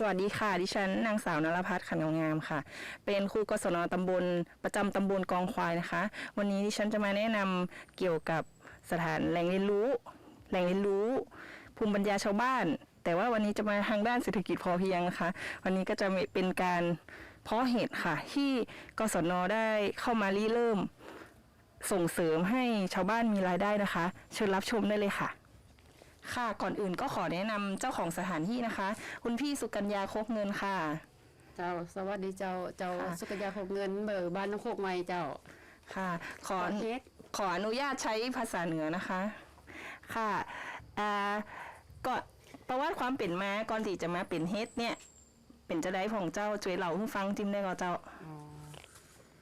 สวัสดีค่ะ ดิฉันนางสาวนรพัฒน์ขันงามค่ะ เป็นครูกศนตำบลประจำตำบลกองควายนะคะ วันนี้ดิฉันจะมาแนะนำเกี่ยวกับสถานแหล่งเรียนรู้ แหล่งเรียนรู้ ภูมิปัญญาชาวบ้าน แต่ว่าวันนี้จะมาทางด้านเศรษฐกิจพอเพียงนะคะ วันนี้ก็จะเป็นการเพาะเห็ดค่ะ ที่กศนได้เข้ามาริเริ่ม ส่งเสริมให้ชาวบ้านมีรายได้นะคะ เชิญรับชมได้เลยค่ะ ค่ะก่อนอื่นก็ขอแนะนำเจ้าของสถานที่นะคะ คุณพี่สุกัญญาโคกเงินค่ะ เจ้าสวัสดีเจ้าเจ้าค่ะ สุกัญญาหกเงินเบอร์บ้านน้องโคกใหม่เจ้าค่ะ ขอ เฮ็ดขออนุญาตใช้ภาษาเหนือนะคะ ค่ะอ่าก็ประวัติความเป็นมาก่อนที่จะมาเป็นเฮ็ดเนี่ย เป็นจะได้ของเจ้าช่วยเล่าให้ฟังจิ้มได้ก็เจ้า อ๋อ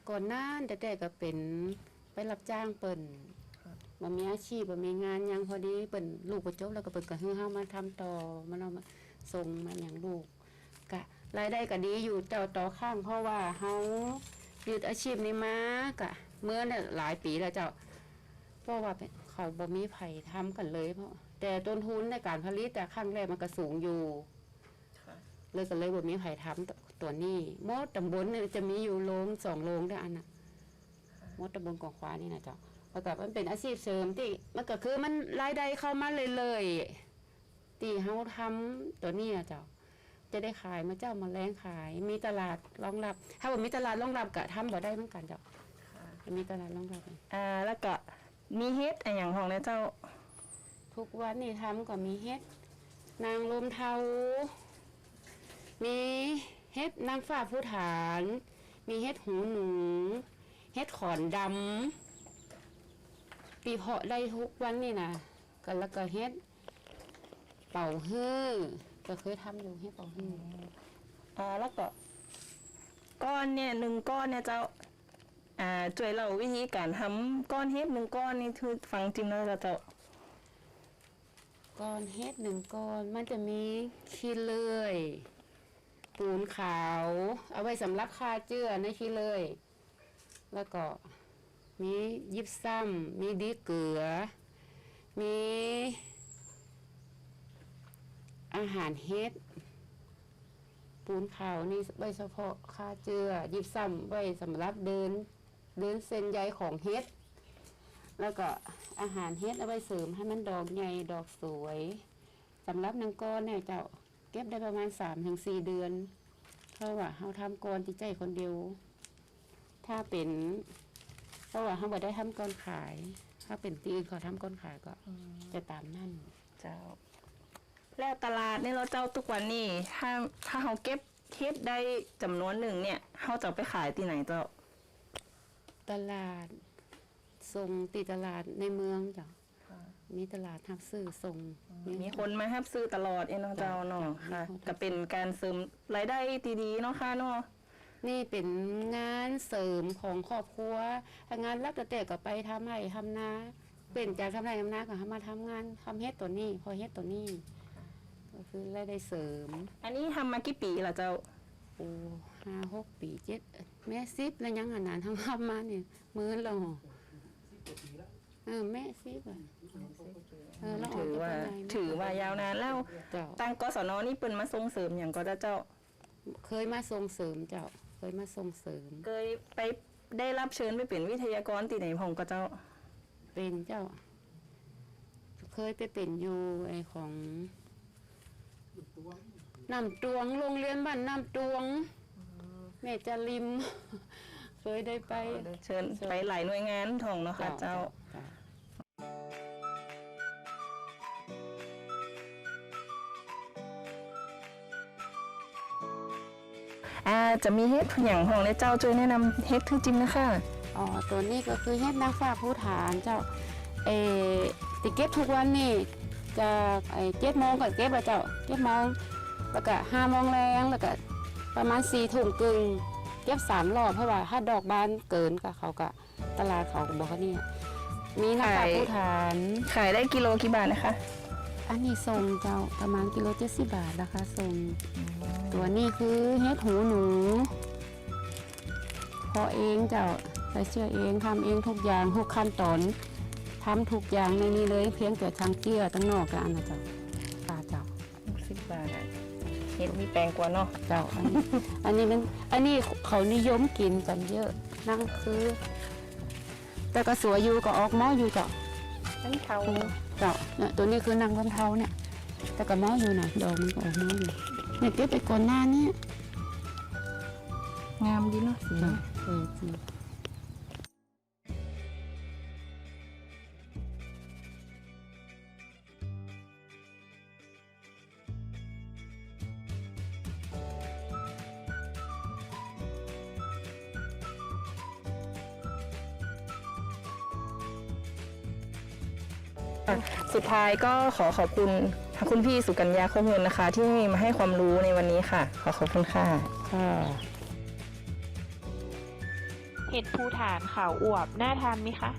ก่อนหน้าแต่แต่ก็เป็นไปรับจ้างเปิ่น บ่มีอาชีพบ่มีงานหยังพอดีเปิ่นลูกก็จบแล้วก็เปิ่นก็ฮือเฮามาทำต่อมาเอามาส่งมาหยังลูกกะรายได้ก็ดีอยู่เจ้าต่อข้างเพราะว่าเฮายึดอาชีพนี้มากะเมื่อเนี่ยหลายปีแล้วเจ้าเพราะว่าเป็นเขาบ่มีไผทำกันเลยเพราะ แต่ต้นทุนในการผลิตแต่ครั้งแรกมันก็สูงอยู่เลยก็เลยบ่มีไผทำตตัวนี้มดตำบลเนี่ยจะมีอยู่โรงสองโรงได้ออันน่ะมดตำบลกองควานี่นะเจ้า แล้วก็มันเป็นอาชีพเสริมที่มันก็คือมันรายได้เข้ามาเลยเลยๆที่เฮาทำตัวนี้นะเจ้า จะได้ขายมาเจ้ามาแรงขาย มีตลาดรองรับ ถ้าบ่มีตลาดรองรับก็ทำบ่ได้เหมือนกันเจ้าจะมีตลาดรองรับ อ่าแล้วก็มีเฮ็ดอะไรอย่างของนะเจ้าทุกวันนี่ทำก็มีเฮ็ด นางลมเทา มีเฮ็ดนางฟ้าผู้ฐาน มีเฮ็ดหูหนู เฮ็ดขอนดำ ปีเพาะได้ทุกวันนี่นะก็แล้วก็เฮ็ด เป่าฮื้อก็เคยทำอยู่เฮ็ดเป่าฮื้ออ่าแล้วก็ก้อนเนี่ยหนึ่งก้อนเนี่ยเจ้าอ่าช่วยเล่าวิธีการทำก้อนเฮ็ดหนึ่งก้อนนี่คือฟังจิ้มแล้วเจ้าก้อนเฮ็ดหนึ่งก้อนมันจะมีขี้เลื่อย ปูนขาว เอาไว้สำหรับคาเจือในขี้เลื่อย แล้วก็ มียิบซ้ำมีดีเกลือ มีอาหารเฮ็ด ปูนขาวนี่ไว้เฉพาะคาเจือ ยิบซ้ำไว้สำหรับเดิน เดินเส้นใยของเฮ็ด แล้วก็อาหารเฮ็ดเอาไว้เสริมให้มันดอกใหญ่ดอกสวยสำหรับนางก้อนเนี่ยเจ้าเก็บได้ประมาณสามถึงสี่เดือน เพราะว่าเราทำก้อนที่ใจคนเดียว ถ้าเป็น เพราะว่าเราบ่ได้ทำก้อนขาย ถ้าเป็นที่อื่นเขาทำก้อนขายก็จะตามนั่นเจ้า แล้วตลาดเนี่ยเราเจ้าทุกวันนี่ถ้าถ้าเขาเก็บเฮ็ดได้จำนวนหนึ่งเนี่ยเขาจะเอาไปขายที่ไหนเจ้าตลาดส่งตีตลาดในเมืองจ้ะมีตลาดทับซื้อส่ง มีคนมาฮับซื้อตลอดเองเนาะเจ้าเนาะจ้ะค่ะมีคนก็เป็นการเสริมรายได้ดีๆเนาะค่ะเนาะ นี่เป็นงานเสริมของครอบครัวถ้างานรับแต่ก็ไปทำไร่ทำนาเป็นจากทำไร่ทำนาก็มาทำงานทำเฮ็ดตัวนี้ พอเฮ็ดตัวนี้ ก็คือรายได้เสริมอันนี้ทำมากี่ปีละเจ้า โอ้ห้าหกปีเจ็ดแม่ซิบแล้วยังอันนั้นทำทำมาเนี่ยมือเราเออแม่ซิบอะเออเรากถือว่าจากทำไร่ถือว่ายาวนานแล้วเจ้าตังกศนนี่เปิ่นมาส่งเสริมอย่างก็จะเจ้า เคยมาส่งเสริมเจ้าเค ยมาส่งเสริม เคยไปได้รับเชิญไปเป็นวิทยากรที่ไหนพองก็เจ้า เป็นเจ้า เคยไปเป็นอยู่ไอของน้ำตวงโรงเรียนบ้านน้ำตวงแม่จะริม เคยได้ไป เชิญไปหลายหน่วยงานทองเนาะค่ะเจ้า อ่าจะมีเฮ็ดอย่างของในเจ้าช่วยแนะนำเฮ็ดคือจิมนะคะอ๋อตัวนี้ก็คือเฮ็ดนางฟ้าผู้ฐานเจ้าเออติเก็บทุกวันนี่จะไอเจ็ดโมงก็เก็บแล้วเจ้าเจ็ดโมงแล้วก็ห้าโมงแรงแล้วก็ประมาณสี่ถุงกึ่งเก็บสามรอบเพราะว่าถ้าดอกบานเกินก็เขาก็ตลาดเขาก็บอกว่านี่มีนางฟ้าผู้ฐาน ขายได้กิโลกี่บาทนะคะ อันนี้ทรงเจ้าประมาณกิโลเจ็ดสิบบาทนะคะทรง ตัวนี้คือเฮ็ดหูหนู พอเองเจ้าใส่เชื่อเองทำเองทุกอย่างทุกขั้นตอนทำทุกอย่างในนี้เลยเพียงแต่ทางเกลือตั้งนอกกับอันนะเจ้าปลาเจ้าสิบบาทเห็ดมีแปลงกว่าเนาะเจ้าอันนี้อันนี้มันอันนี้เขานิยมกินกันเยอะนั่นคือ แต่ก็สวยอยู่ก็ออกหม้ออยู่เจ้านั่นเขาเจ้าเนี่ยตัวนี้คือนางบนเทาเนี่ย แต่ก็หม้ออยู่นะดอกมันก็ออกหม้ออยู่ เนี่ยเก็บไปก่อนหน้านี้งามดีเนาะสีเออจริงสุดท้ายก็ขอขอบคุณ คุณพี่สุกัญญาโคงเงินนะคะ ที่มาให้ความรู้ในวันนี้ค่ะ ขอขอบคุณค่ะค่ะเห็ดภูฐานขาวอวบน่าทานไหมคะ